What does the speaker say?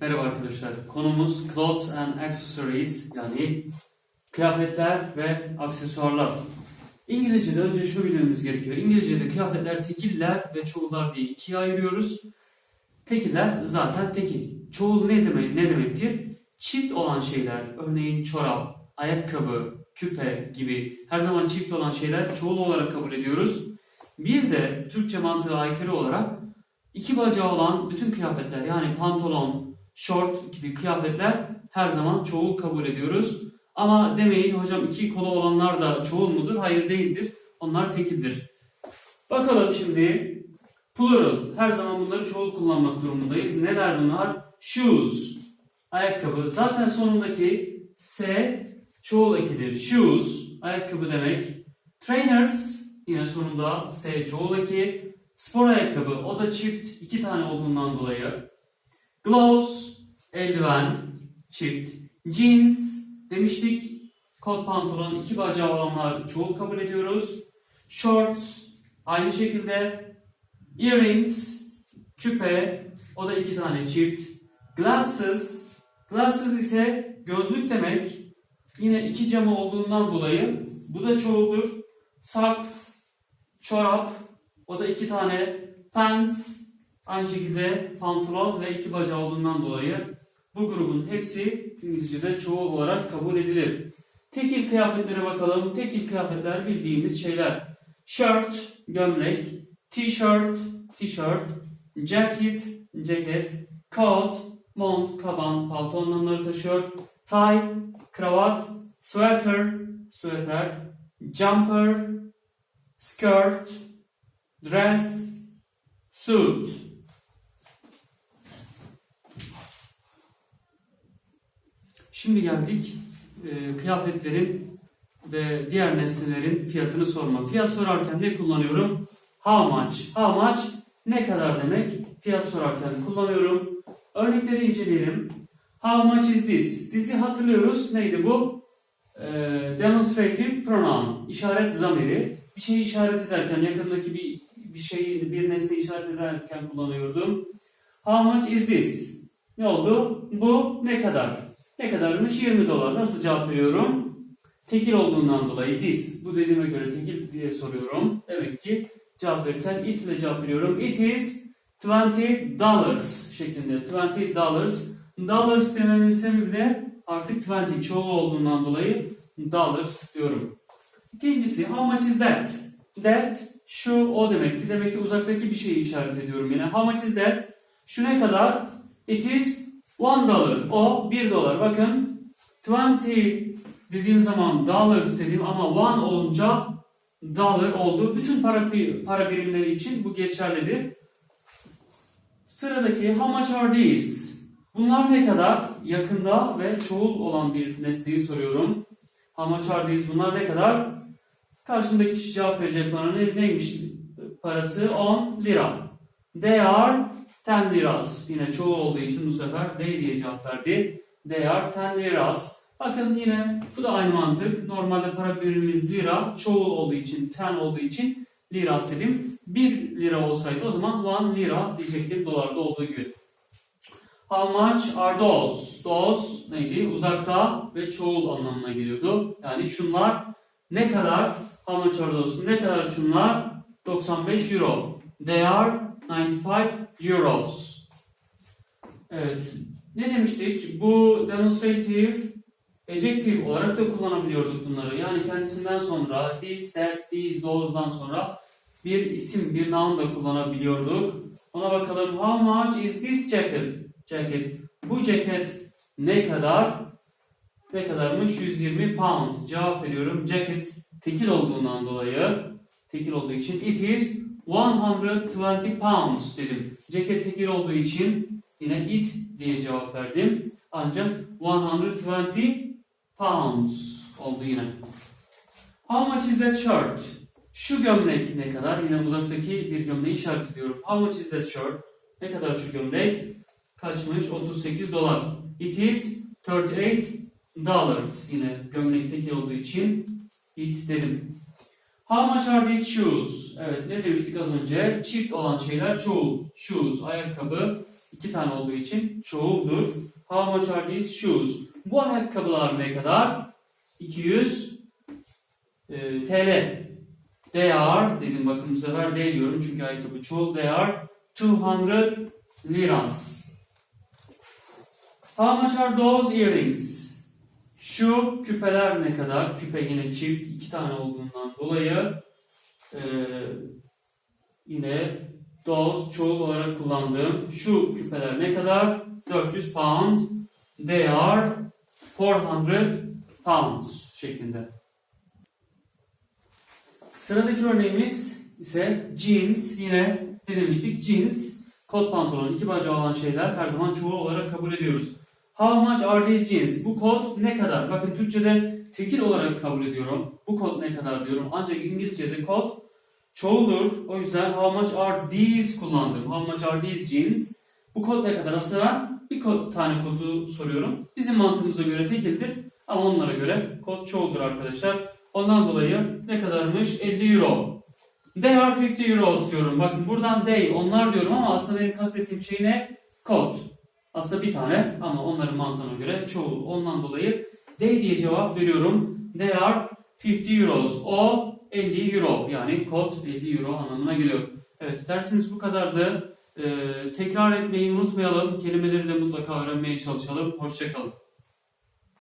Merhaba arkadaşlar. Konumuz Clothes and Accessories yani kıyafetler ve aksesuarlar. İngilizce'de önce şunu bilmemiz gerekiyor. İngilizce'de kıyafetler tekiller ve çoğullar diye ikiye ayırıyoruz. Tekiller zaten tekil. Çoğul ne demek ne demektir? Çift olan şeyler, örneğin çorap, ayakkabı, küpe gibi her zaman çift olan şeyler çoğul olarak kabul ediyoruz. Bir de Türkçe mantığı aykırı olarak iki bacağı olan bütün kıyafetler yani pantolon, short gibi kıyafetler her zaman çoğul kabul ediyoruz. Ama demeyin hocam iki kolu olanlar da çoğul mudur? Hayır değildir. Onlar tekildir. Bakalım şimdi plural. Her zaman bunları çoğul kullanmak durumundayız. Neler bunlar? Shoes. Ayakkabı. Zaten sonundaki S çoğul ekidir. Shoes. Ayakkabı demek. Trainers. Yine sonunda S çoğul eki. Spor ayakkabı. O da çift. iki tane olduğundan dolayı. Gloves. Eldiven. Çift. Jeans. Demiştik. Kot pantolon. iki bacağı olanlar çoğul kabul ediyoruz. Shorts. Aynı şekilde. Earrings. Küpe. O da iki tane çift. Glasses. Glasses ise gözlük demek. Yine iki camı olduğundan dolayı bu da çoğuldur. Socks. Çorap. O da iki tane. Pants. Aynı şekilde pantolon ve iki bacağı olduğundan dolayı bu grubun hepsi İngilizce'de çoğul olarak kabul edilir. Tekil kıyafetlere bakalım. Tekil kıyafetler bildiğimiz şeyler. Shirt, gömlek, t-shirt, t-shirt, jacket, ceket, coat, mont, kaban, palto anlamları taşıyor. Tie, kravat, sweater, sweater, jumper, skirt, dress, suit. Şimdi geldik e, kıyafetlerin ve diğer nesnelerin fiyatını sorma. Fiyat sorarken ne kullanıyorum? How much? How much ne kadar demek? Fiyat sorarken kullanıyorum. Örnekleri inceleyelim. How much is this? This'i hatırlıyoruz. Neydi bu? E, demonstrative pronoun. İşaret zamiri. Bir şeyi işaret ederken yakındaki bir bir şeyi bir nesne işaret ederken kullanıyordum. How much is this? Ne oldu? Bu ne kadar? Ne kadarmış? 20 dolar. Nasıl cevap veriyorum? Tekil olduğundan dolayı this. Bu dediğime göre tekil diye soruyorum. Demek ki cevap verirken it ile cevap veriyorum. It is 20 dollars şeklinde. 20 dollars. Dollars dememin sebebi artık 20 çoğul olduğundan dolayı dollars diyorum. İkincisi how much is that? That şu o demekti. Demek ki uzaktaki bir şeyi işaret ediyorum yine. How much is that? Şu ne kadar? It is one dollar. O bir dolar. Bakın 20 dediğim zaman dollars dedim ama one olunca dollar oldu. Bütün para, para birimleri için bu geçerlidir. Sıradaki how much are these? Bunlar ne kadar? Yakında ve çoğul olan bir nesneyi soruyorum. How much are these? Bunlar ne kadar? Karşımdaki kişi cevap verecek bana ne, neymiş parası? 10 lira. They are 10 liras. Yine çoğu olduğu için bu sefer they diye cevap verdi. They are 10 liras. Bakın yine bu da aynı mantık. Normalde para birimimiz lira. Çoğul olduğu için, 10 olduğu için liras dedim. 1 lira olsaydı o zaman 1 lira diyecektim dolarda olduğu gibi. How much are those? Those neydi? Uzakta ve çoğul anlamına geliyordu. Yani şunlar ne kadar? How much are those? Ne kadar şunlar? 95 euro. They are 95 euros. Evet. Ne demiştik? Bu demonstrative adjective olarak da kullanabiliyorduk bunları. Yani kendisinden sonra this, that, these, those'dan sonra bir isim, bir noun da kullanabiliyorduk. Ona bakalım. How much is this jacket? Jacket. Bu ceket ne kadar? Ne kadarmış? 120 pound. Cevap veriyorum. Jacket tekil olduğundan dolayı tekil olduğu için it is 120 pounds dedim. Ceket tekil olduğu için yine it diye cevap verdim. Ancak 120 pounds oldu yine. How much is that shirt? Şu gömlek ne kadar? Yine uzaktaki bir gömleği işaret ediyorum. How much is that shirt? Ne kadar şu gömlek? Kaçmış? 38 dolar. It is 38 dollars. Yine gömlek tekil olduğu için it dedim. How much are these shoes? Evet ne demiştik az önce? Çift olan şeyler çoğul. Shoes, ayakkabı. iki tane olduğu için çoğuldur. How much are these shoes? Bu ayakkabılar ne kadar? 200 e, TL. They are, dedim bakın bu sefer they diyorum çünkü ayakkabı çoğul. They are 200 liras. How much are those earrings? Şu küpeler ne kadar? Küpe yine çift iki tane olduğundan dolayı e, yine those çoğul olarak kullandığım şu küpeler ne kadar? 400 pound. They are 400 pounds şeklinde. Sıradaki örneğimiz ise jeans. Yine ne demiştik? Jeans, kot pantolon, iki bacağı olan şeyler her zaman çoğul olarak kabul ediyoruz. How much are these jeans? Bu kot ne kadar? Bakın Türkçe'de tekil olarak kabul ediyorum. Bu kot ne kadar diyorum. Ancak İngilizce'de kot çoğuldur. O yüzden how much are these kullandım. How much are these jeans? Bu kot ne kadar? Aslında ben bir kot, tane kodu soruyorum. Bizim mantığımıza göre tekildir. Ama onlara göre kot çoğuldur arkadaşlar. Ondan dolayı ne kadarmış? 50 euro. They are 50 euros diyorum. Bakın buradan they, onlar diyorum ama aslında benim kastettiğim şey ne? Kot. Aslında bir tane ama onların mantığına göre çoğul. Ondan dolayı they diye cevap veriyorum. They are 50 euros. O 50 euro. Yani kot 50 euro anlamına geliyor. Evet dersimiz bu kadardı. Ee, tekrar etmeyi unutmayalım. Kelimeleri de mutlaka öğrenmeye çalışalım. Hoşçakalın.